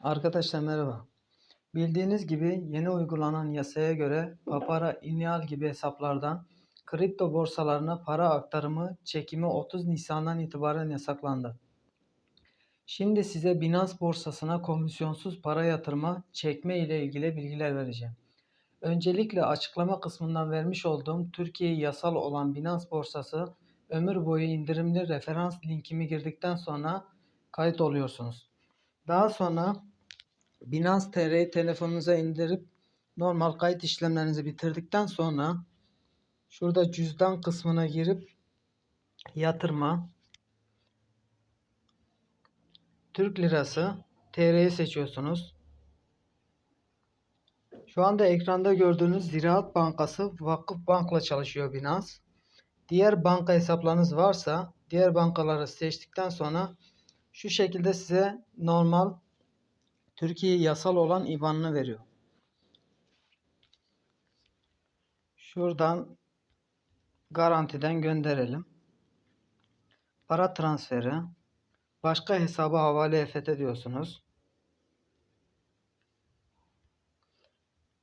Arkadaşlar merhaba. Bildiğiniz gibi yeni uygulanan yasaya göre Papara, İnial gibi hesaplardan kripto borsalarına para aktarımı çekimi 30 Nisan'dan itibaren yasaklandı. Şimdi size Binance borsasına komisyonsuz para yatırma, çekme ile ilgili bilgiler vereceğim. Öncelikle açıklama kısmından vermiş olduğum Türkiye yasal olan Binance borsası ömür boyu indirimli referans linkimi girdikten sonra kayıt oluyorsunuz. Daha sonra Binance TR'yi telefonunuza indirip normal kayıt işlemlerinizi bitirdikten sonra şurada cüzdan kısmına girip yatırma Türk lirası TR'yi seçiyorsunuz. Şu anda ekranda gördüğünüz Ziraat Bankası Vakıf Bank'la çalışıyor Binance. Diğer banka hesaplarınız varsa diğer bankaları seçtikten sonra şu şekilde size normal Türkiye yasal olan IBAN'ını veriyor. Şuradan garantiden gönderelim. Para transferi. Başka hesaba havale EFT diyorsunuz.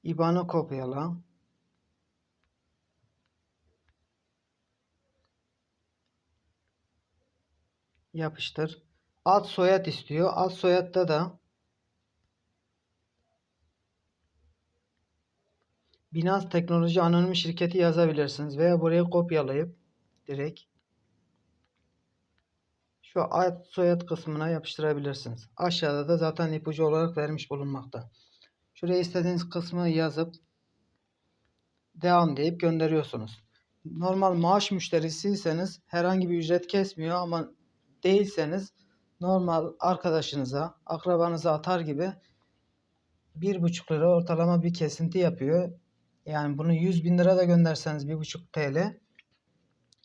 IBAN'ı kopyala. Yapıştır. Ad soyad istiyor. Ad soyadda da Binance Teknoloji Anonim Şirketi yazabilirsiniz veya buraya kopyalayıp direkt şu ad soyad kısmına yapıştırabilirsiniz. Aşağıda da zaten ipucu olarak vermiş bulunmakta. Şuraya istediğiniz kısmı yazıp devam deyip gönderiyorsunuz. Normal maaş müşterisiyseniz herhangi bir ücret kesmiyor ama değilseniz normal arkadaşınıza, akrabanıza atar gibi bir buçuk lira ortalama bir kesinti yapıyor. Yani bunu 100 bin lira da gönderseniz 1,5 TL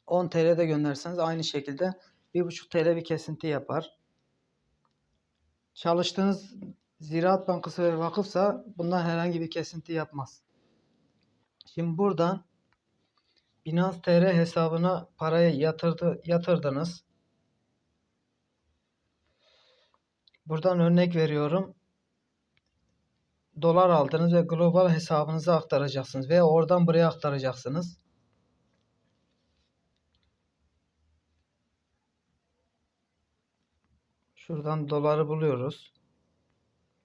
10 TL de gönderseniz aynı şekilde 1,5 TL bir kesinti yapar. Çalıştığınız Ziraat Bankası ve vakıfsa bundan herhangi bir kesinti yapmaz. Şimdi buradan Binance TR hesabına parayı yatırdı, yatırdınız. Buradan örnek veriyorum dolar aldınız ve global hesabınıza aktaracaksınız veya oradan buraya aktaracaksınız. Şuradan doları buluyoruz.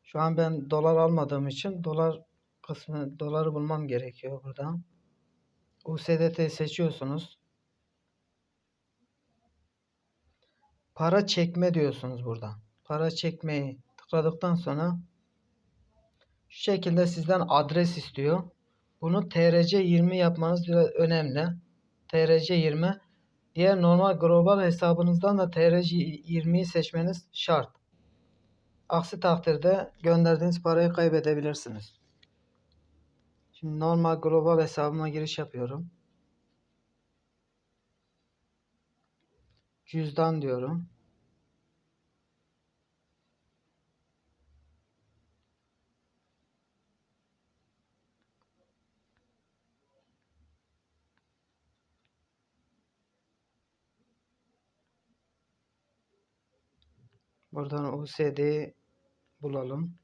Şu an ben dolar almadığım için dolar kısmı doları bulmam gerekiyor buradan. USDT seçiyorsunuz. Para çekme diyorsunuz buradan. Para çekmeyi tıkladıktan sonra şu şekilde sizden adres istiyor. Bunu TRC20 yapmanız biraz önemli. TRC20 diğer normal global hesabınızdan da TRC20'yi seçmeniz şart. Aksi takdirde gönderdiğiniz parayı kaybedebilirsiniz. Şimdi normal global hesabıma giriş yapıyorum. Cüzdan diyorum. Buradan USD'yi bulalım.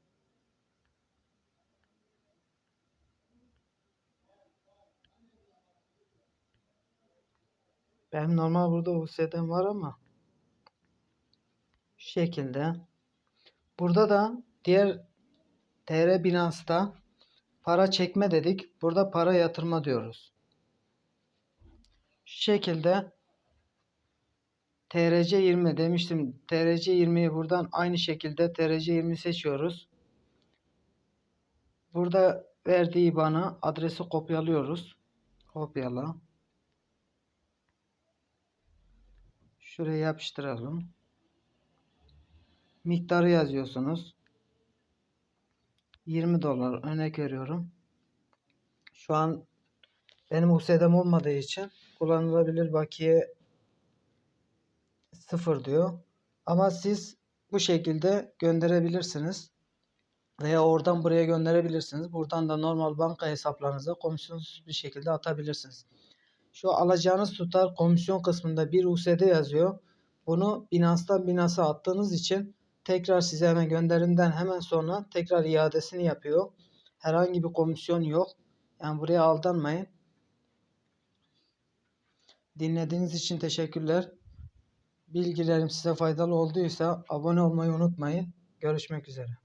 Benim normal burada USD'm var ama şu şekilde. Burada da diğer TR Binance'da para çekme dedik. Burada para yatırma diyoruz. Şu şekilde TRC20 demiştim. TRC20'yi buradan aynı şekilde TRC20 seçiyoruz. Burada verdiği bana adresi kopyalıyoruz. Kopyala. Şuraya yapıştıralım. Miktarı yazıyorsunuz. 20 dolar örnek veriyorum. Şu an benim USD'm olmadığı için kullanılabilir bakiye sıfır diyor. Ama siz bu şekilde gönderebilirsiniz. Veya oradan buraya gönderebilirsiniz. Buradan da normal banka hesaplarınıza komisyonsuz bir şekilde atabilirsiniz. Şu alacağınız tutar komisyon kısmında bir USD yazıyor. Bunu Binance'dan Binance'a attığınız için tekrar size hemen gönderimden hemen sonra tekrar iadesini yapıyor. Herhangi bir komisyon yok. Yani buraya aldanmayın. Dinlediğiniz için teşekkürler. Bilgilerim size faydalı olduysa abone olmayı unutmayın. Görüşmek üzere.